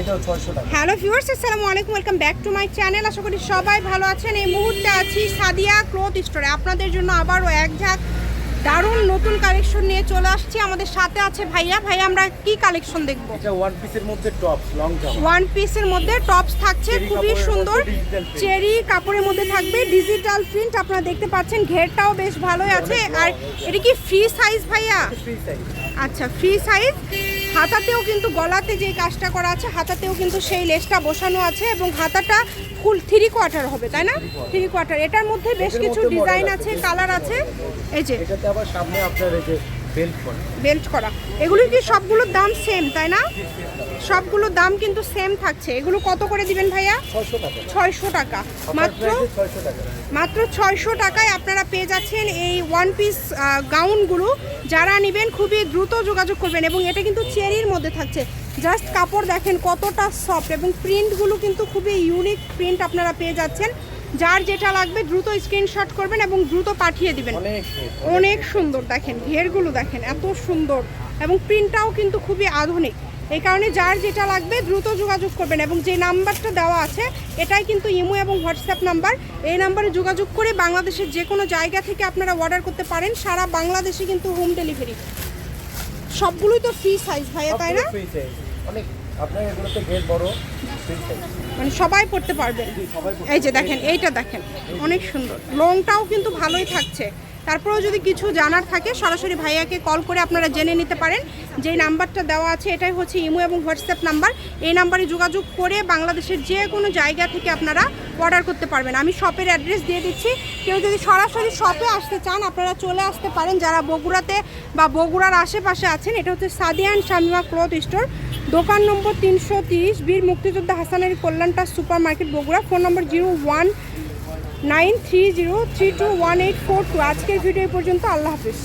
এটাও ছয়শো টাকা। হ্যালো ভিউয়ার্স আসসালামু আলাইকুম welcome back to my channel. আশা করি সবাই ভালো আছেন। এই মুহূর্তে আছি সাদিয়া ক্লথ স্টোরে। আপনাদের জন্য আবারও এক ঝাঁক দারুণ নতুন কালেকশন নিয়ে চলে আসছি। আমাদের সাথে আছে ভাইয়া। ভাইয়া আমরা কি কালেকশন দেখব? এটা ওয়ান পিসের মধ্যে টপ লং জামা। ওয়ান পিসের মধ্যে টপস থাকছে। খুবই সুন্দর। চেরি কাপড়ের মধ্যে থাকবে ডিজিটাল প্রিন্ট আপনারা দেখতে পাচ্ছেন ঘেরটাও বেশ ভালোই আছে। আর এটা কি ফ্রি সাইজ ভাইয়া? ফ্রি সাইজ আচ্ছা ফ্রি সাইজ হাতাতেও কিন্তু গলাতে যে কাজটা করা আছে হাতাতেও কিন্তু সেই লেসটা বসানো আছে এবং হাতাটা ফুল থ্রি কোয়ার্টার হবে তাই না? Three quarter. এটার মধ্যে বেশ কিছু ডিজাইন আছে, কালার আছে। এই যে এটাতে আবার সামনে আপনার এই যে বেল্ট করা। এগুলো কি সবগুলোর দাম সেম তাই না? সবগুলোর দাম কিন্তু সেম থাকছে। এগুলো কত করে দিবেন ভাইয়া? ছয়শো টাকা। মাত্র মাত্র ছয়শো টাকায় আপনারা পেয়ে যাচ্ছেন এই ওয়ান পিস গাউনগুলো যারা নেবেন খুবই দ্রুত যোগাযোগ করবেন এবং এটা কিন্তু চেরির মধ্যে থাকছে। জাস্ট কাপড় দেখেন কতটা সফট এবং প্রিন্টগুলো কিন্তু খুবই ইউনিক প্রিন্ট আপনারা পেয়ে যাচ্ছেন। যার যেটা লাগবে দ্রুত স্ক্রিনশট করবেন এবং দ্রুত পাঠিয়ে দিবেন। অনেক সুন্দর দেখেন ঘেরগুলো দেখেন এত সুন্দর। এবং প্রিন্টটাও কিন্তু খুবই আধুনিক। এই কারণে যার যেটা লাগবে দ্রুত যোগাযোগ করবেন এবং যে নাম্বারটা দেওয়া আছে এটাই কিন্তু ইমো এবং হোয়াটসঅ্যাপ নাম্বার। এই নাম্বারে যোগাযোগ করে বাংলাদেশের যে কোনো জায়গা থেকে আপনারা অর্ডার করতে পারেন। সারা বাংলাদেশে কিন্তু হোম ডেলিভারি সবগুলোই তো ফ্রি সাইজ ভাইয়া তাই না? অনেক আপনার এগুলোতে গেট বড় মানে সবাই পড়তে পারবেন এই যে দেখেন এইটা দেখেন অনেক সুন্দর। লংটাও কিন্তু ভালোই থাকছে। তারপরেও যদি কিছু জানার থাকে সরাসরি ভাইয়াকে কল করে আপনারা জেনে নিতে পারেন। যেই নাম্বারটা দেওয়া আছে এটাই হচ্ছে ইমো এবং হোয়াটসঅ্যাপ নাম্বার। এই নাম্বারে যোগাযোগ করে বাংলাদেশের যে কোনো জায়গা থেকে আপনারা অর্ডার করতে পারবেন। আমি শপের অ্যাড্রেস দিয়ে দিচ্ছি। কেউ যদি সরাসরি শপে আসতে চান আপনারা চলে আসতে পারেন। যারা বগুড়াতে বা বগুড়ার আশেপাশে আছেন এটা হচ্ছে সাদিয়ান শামিমা ক্লথ স্টোর দোকান নম্বর তিনশো তিরিশ বীর মুক্তিযোদ্ধা হাসানের কল্যাণটা super market Bogura. Phone number zero one nine three zero three two one eight four two. আজকের ভিডিও পর্যন্ত। আল্লাহ হাফিজ।